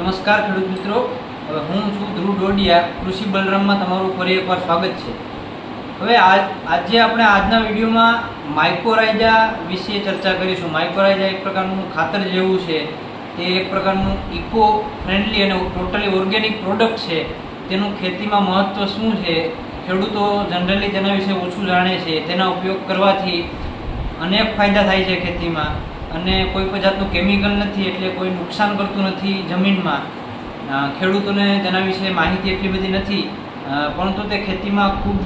નમસ્કાર ખેડૂત મિત્રો. હવે હું છું ધ્રુવ ડોડિયા, કૃષિ બલરામમાં તમારું ફરી એકવાર સ્વાગત છે. હવે આજ, આજે આપણે આજના વિડીયોમાં માઇકોરાઇઝા વિશે ચર્ચા કરીશું. માઇકોરાઇઝા એક પ્રકારનું ખાતર જેવું છે. તે એક પ્રકારનું ઇકો ફ્રેન્ડલી અને ટોટલી ઓર્ગેનિક પ્રોડક્ટ છે. તેનું ખેતીમાં મહત્ત્વ શું છે? ખેડૂતો જનરલી તેના વિશે ઓછું જાણે છે. તેના ઉપયોગ કરવાથી અનેક ફાયદા થાય છે ખેતીમાં. અને કોઈ પણ જાતનું કેમિકલ નથી એટલે કોઈ નુકસાન કરતું નથી જમીનમાં. ખેડૂતોને તેના વિશે માહિતી એટલી બધી નથી. પરંતુ તે ખેતીમાં ખૂબ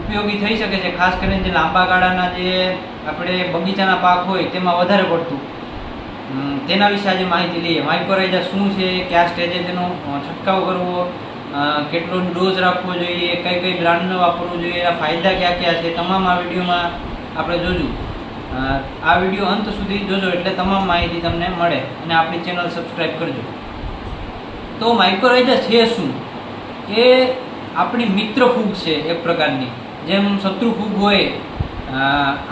ઉપયોગી થઈ શકે છે, ખાસ કરીને જે લાંબા ગાળાના જે આપણે બગીચાના પાક હોય તેમાં વધારે પડતું. તેના વિશે આજે માહિતી લઈએ. માઇક્રોરાઇઝા શું છે? કયા સ્ટેજે તેનો છંટકાવ કરવો? કેટલો ડોઝ રાખવો જોઈએ? કઈ કઈ બ્રાન્ડનો વાપરવું જોઈએ? એના ફાયદા કયા કયા છે? તમામ આ વિડીયોમાં આપણે જોજો આ વીડિયો અંત સુધી જોજો એટલે તમામ માહિતી તમને મળે અને આપણી ચેનલ સબસ્ક્રાઈબ કરજો. તો માઇક્રોરાઇઝા છે શું? એ આપણી મિત્ર ફૂગ છે એક પ્રકારની. જેમ શત્રુ ફૂગ હોય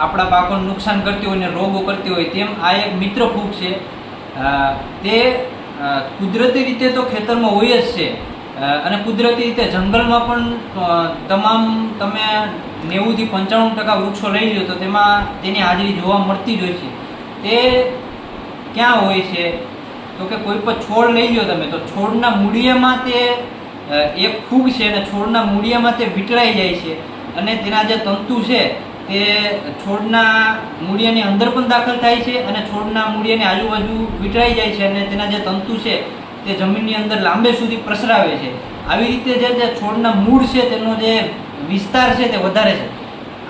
આપણા પાકોને નુકસાન કરતી હોય ને રોગો કરતી હોય તેમ આ એક મિત્ર ફૂગ છે. તે કુદરતી રીતે તો ખેતરમાં હોય જ છે અને કુદરતી રીતે જંગલમાં પણ તમામ તમે નેવુંથી પંચાણું ટકા વૃક્ષો લઈ લો તો તેમાં તેની હાજરી જોવા મળતી જ હોય છે. તે ક્યાં હોય છે? તો કે કોઈ પણ છોડ લઈ લો તમે, તો છોડના મૂળિયામાં તે એક ફૂગ છે અને છોડના મૂળિયામાં તે વીંટળાઈ જાય છે. અને તેના જે તંતુ છે, તે છોડના મૂળિયાની અંદર પણ દાખલ થાય છે અને છોડના મૂળિયાની આજુબાજુ વીંટળાઈ જાય છે અને તેના જે તંતુ છે તે જમીનની અંદર લાંબે સુધી પ્રસરાવે છે. આવી રીતે જે જે છોડના મૂળ છે, તેનો જે વિસ્તાર છે તે વધારે છે.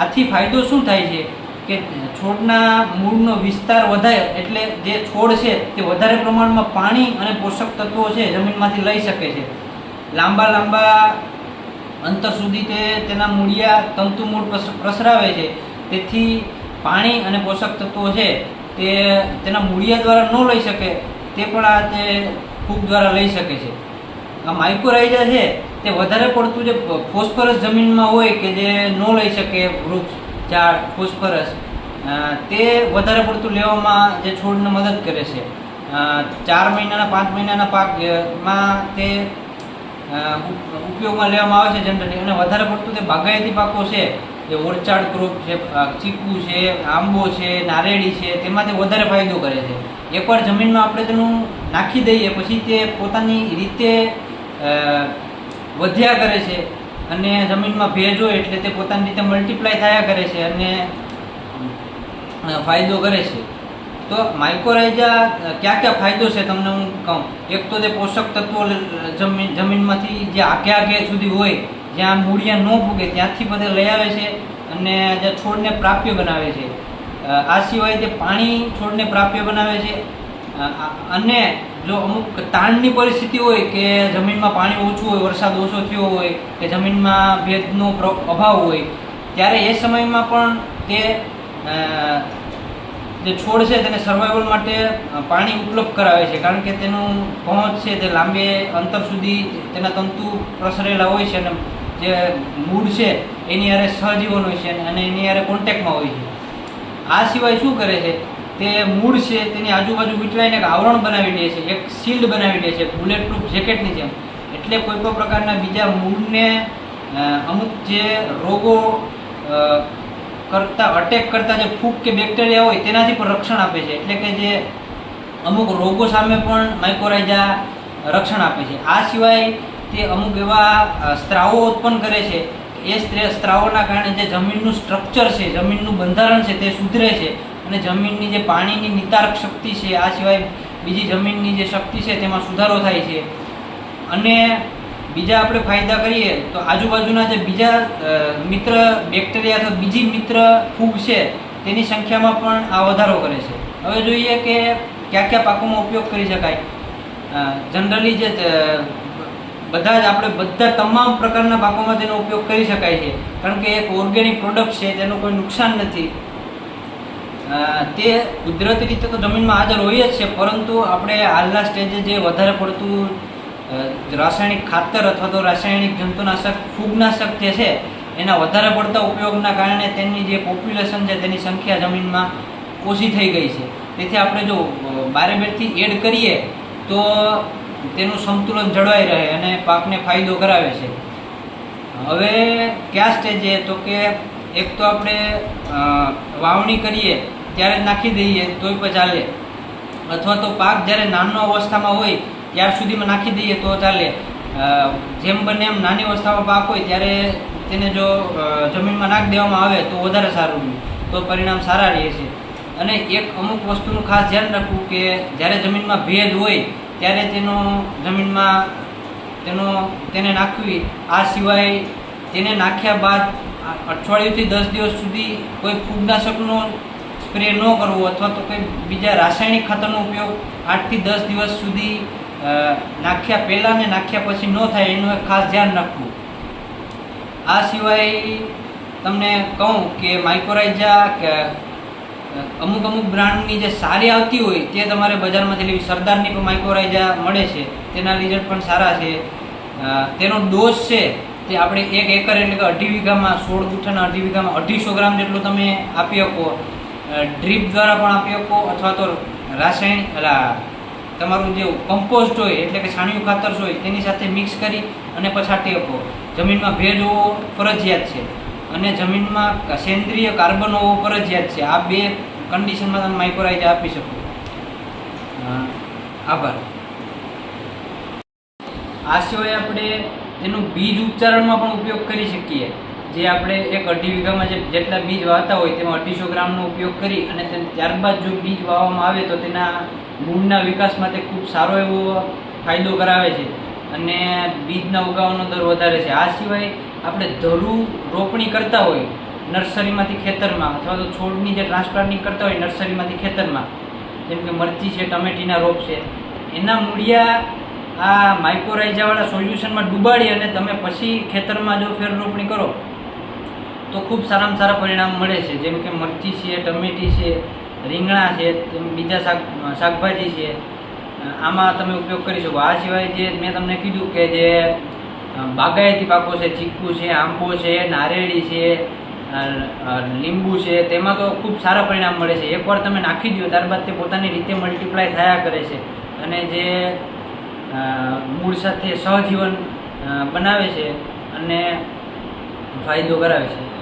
આથી ફાયદો શું થાય છે કે છોડના મૂળનો વિસ્તાર વધારે એટલે જે છોડ છે તે વધારે પ્રમાણમાં પાણી અને પોષક તત્વો છે જમીનમાંથી લઈ શકે છે. લાંબા લાંબા અંતર સુધી તે તેના મૂળિયા તંતુ મૂળ પ્રસરાવે છે. તેથી પાણી અને પોષક તત્વો છે તે તેના મૂળિયા દ્વારા ન લઈ શકે તે પણ આ તે ફૂગ દ્વારા લઈ શકે છે. આ માઇક્રોરાઇઝા છે, તે વધારે પડતું જે ફોસ્ફરસ જમીનમાં હોય કે જે ન લઈ શકે વૃક્ષ, ઝાડ ફોસ્ફરસ તે વધારે પડતું લેવામાં જે છોડને મદદ કરે છે. ચાર મહિનાના, પાંચ મહિનાના પાકમાં તે ઉપયોગમાં લેવામાં આવે છે જનરલી અને વધારે પડતું તે બાગાયતી પાકો છે જે ઓરચાડ ક્રોપ છે ચીકુ છે, આંબો છે નારેળી છે, તેમાં તે વધારે ફાયદો કરે છે. એકવાર જમીનમાં આપણે તેનું નાખી દઈએ, પછી તે પોતાની રીતે વધ્યા કરે છે અને જમીનમાં ભેજ હોય એટલે તે પોતાની રીતે મલ્ટીપ્લાય થયા કરે છે અને ફાયદો કરે છે. તો માઇક્રોરાઇઝા ક્યાં ક્યાં ફાયદો છે તમને હું કહું? એક તો તે પોષક તત્વો જમીન, જમીનમાંથી જે આગે આગે સુધી હોય જ્યાં મૂળિયા ન પૂગે ત્યાંથી બધે લઈ આવે છે અને જે છોડને પ્રાપ્ય બનાવે છે. આ સિવાય તે પાણી છોડને પ્રાપ્ય બનાવે છે અને જો અમુક તાણની પરિસ્થિતિ હોય કે જમીનમાં પાણી ઓછું હોય, વરસાદ ઓછો થયો હોય, કે જમીનમાં ભેદનો અભાવ હોય, ત્યારે એ સમયમાં પણ તે જે છોડ છે તેને સર્વાઈવલ માટે પાણી ઉપલબ્ધ કરાવે છે. કારણ કે તેનું પહોંચ છે તે લાંબે અંતર સુધી તેના તંતુ પ્રસરેલા હોય છે અને જે મૂળ છે, એની હારે સહજીવન હોય છે અને- એની હારે કોન્ટેક્ટમાં હોય છે. આ સિવાય શું કરે છે? તે મૂળ છે, તેની આજુબાજુ વીંટળાઈને એક આવરણ બનાવી દે છે, એક શિલ્ડ બનાવી દે છે બુલેટ પ્રૂફ જેકેટની જેમ. એટલે કોઈ પણ પ્રકારના બીજા મૂળને અમુક જે રોગો કરતા અટેક કરતા જે ફૂગ કે બેક્ટેરિયા હોય, તેનાથી પણ રક્ષણ આપે છે. એટલે કે જે અમુક રોગો સામે પણ માઇક્રોરાઇઝા રક્ષણ આપે છે. આ સિવાય તે અમુક એવા સ્ત્રાવો ઉત્પન્ન કરે છે. એ સ્ત્રાવોના કારણે જે જમીનનું સ્ટ્રક્ચર છે, જમીનનું બંધારણ છે તે સુધરે છે. અને જમીનની જે પાણીની નિતારક શક્તિ છે, આ સિવાય બીજી જમીનની જે શક્તિ છે તેમાં સુધારો થાય છે. અને બીજા આપણે ફાયદા કરીએ તો આજુબાજુના જે બીજા મિત્ર બેક્ટેરિયા અથવા બીજી મિત્ર ફૂગ છે, તેની સંખ્યામાં પણ આ વધારો કરે છે. હવે જોઈએ કે કયા કયા પાકોમાં ઉપયોગ કરી શકાય. જનરલી જે બધા જ આપણે બધા તમામ પ્રકારના પાકોમાં તેનો ઉપયોગ કરી શકાય છે. કારણ કે એક ઓર્ગેનિક પ્રોડક્ટ છે, તેનું કોઈ નુકસાન નથી. તે કુદરતી રીતે તો જમીનમાં હાજર હોય જ છે, પરંતુ આપણે હાલના સ્ટેજે જે વધારે પડતું રાસાયણિક ખાતર અથવા તો રાસાયણિક જંતુનાશક, ફૂગનાશક જે છે, એના વધારે પડતા ઉપયોગના કારણે તેની જે પોપ્યુલેશન છે, તેની સંખ્યા જમીનમાં ઓછી થઈ ગઈ છે. તેથી આપણે જો બારે બેરથી એડ કરીએ, તો તેનું સંતુલન જળવાઈ રહે અને પાકને ફાયદો કરાવે છે. હવે કયા સ્ટેજે તો કે એક તો આપણે વાવણી કરીએ, ત્યારે નાખી દઈએ, તોય પણ ચાલે અથવા તો પાક જ્યારે નાનો અવસ્થામાં હોય, ત્યાર સુધીમાં નાખી દઈએ, તો ચાલે જેમ બને એમ નાની અવસ્થામાં પાક હોય, ત્યારે તેને જો જમીનમાં નાખી દેવામાં આવે, તો વધારે સારું તો પરિણામ સારા રહે છે. અને એક અમુક વસ્તુનું ખાસ ધ્યાન રાખવું કે જ્યારે જમીનમાં ભેદ હોય ત્યારે તેનો જમીનમાં તેનો તેને નાખવી. આ સિવાય તેને નાખ્યા બાદ અઠવાડિયુંથી દસ દિવસ સુધી કોઈ ફૂગનાશકનો સ્પ્રે ન કરવો અથવા તો કોઈ બીજા રાસાયણિક ખાતરનો ઉપયોગ આઠથી દસ દિવસ સુધી નાખ્યા પહેલાં ને નાખ્યા પછી ન થાય એનું ખાસ ધ્યાન રાખવું. આ સિવાય તમને કહું કે માઇક્રોરાઇઝા કે અમુક અમુક બ્રાન્ડની જે સારી આવતી હોય તે તમારે બજારમાંથી લેવી સરદારની પણ માઇક્રોરાઇઝા મળે છે, તેના રિઝલ્ટ પણ સારા છે. તેનો ડોઝ છે તે આપણે એક એકર એટલે કે અઢી વીઘામાં સોળ ગુઠાના અઢી વીઘામાં અઢીસો ગ્રામ જેટલું તમે આપી શકો. ડ્રીપ દ્વારા પણ આપી શકો અથવા તો રાસાયણિક, અલા, તમારું જે કમ્પોસ્ટ હોય એટલે કે છાણિયું ખાતર હોય તેની સાથે મિક્સ કરી અને પછાટી આપો જમીનમાં ભેજ હોવો ફરજિયાત છે. અને જમીનમાં સેન્દ્રિય કાર્બન હોવો ફરજિયાત છે. આ બે કન્ડિશનમાં તમે માઇક્રોરાઇઝા આપી શકો. આભાર. આ સિવાય આપણે તેનું બીજ ઉપચારણમાં પણ ઉપયોગ કરી શકીએ. જે આપણે એક અઢી વીઘામાં જે જેટલા બીજ વાવતા હોય તેમાં અઢીસો ગ્રામનો ઉપયોગ કરી અને ત્યારબાદ જો બીજ વાવવામાં આવે તો તેના મૂળના વિકાસ માટે ખૂબ સારો એવો ફાયદો કરાવે છે અને બીજના ઉગાવાનો દર વધારે છે. આ સિવાય આપણે ધરું રોપણી કરતા હોય નર્સરીમાંથી ખેતરમાં અથવા તો છોડની જે ટ્રાન્સપ્લાન્ટિંગ કરતા હોય નર્સરીમાંથી ખેતરમાં, જેમ કે મરચી છે, ટમેટીના રોપ છે, એના મૂળિયા આ માઇક્રોરાઇઝાવાળા સોલ્યુશનમાં ડૂબાડી અને તમે પછી ખેતરમાં જો ફેર રોપણી કરો, તો ખૂબ સારામાં સારા પરિણામ મળે છે. જેમ કે મરચી છે, ટમેટી છે, રીંગણા છે બીજા શાક, શાકભાજી છે. આમાં તમે ઉપયોગ કરી શકો. આ સિવાય જે મેં તમને કીધું કે જે બાગાયતી પાકો છે, ચીકુ છે, આંબો છે નારેળી છે લીંબુ છે, તેમાં તો ખૂબ સારા પરિણામ મળે છે. એકવાર તમે નાખી દો ત્યારબાદ તે પોતાની રીતે મલ્ટીપ્લાય થયા કરે છે. અને જે મૂળ સાથે સહજીવન બનાવે છે અને ફાયદો કરાવે છે.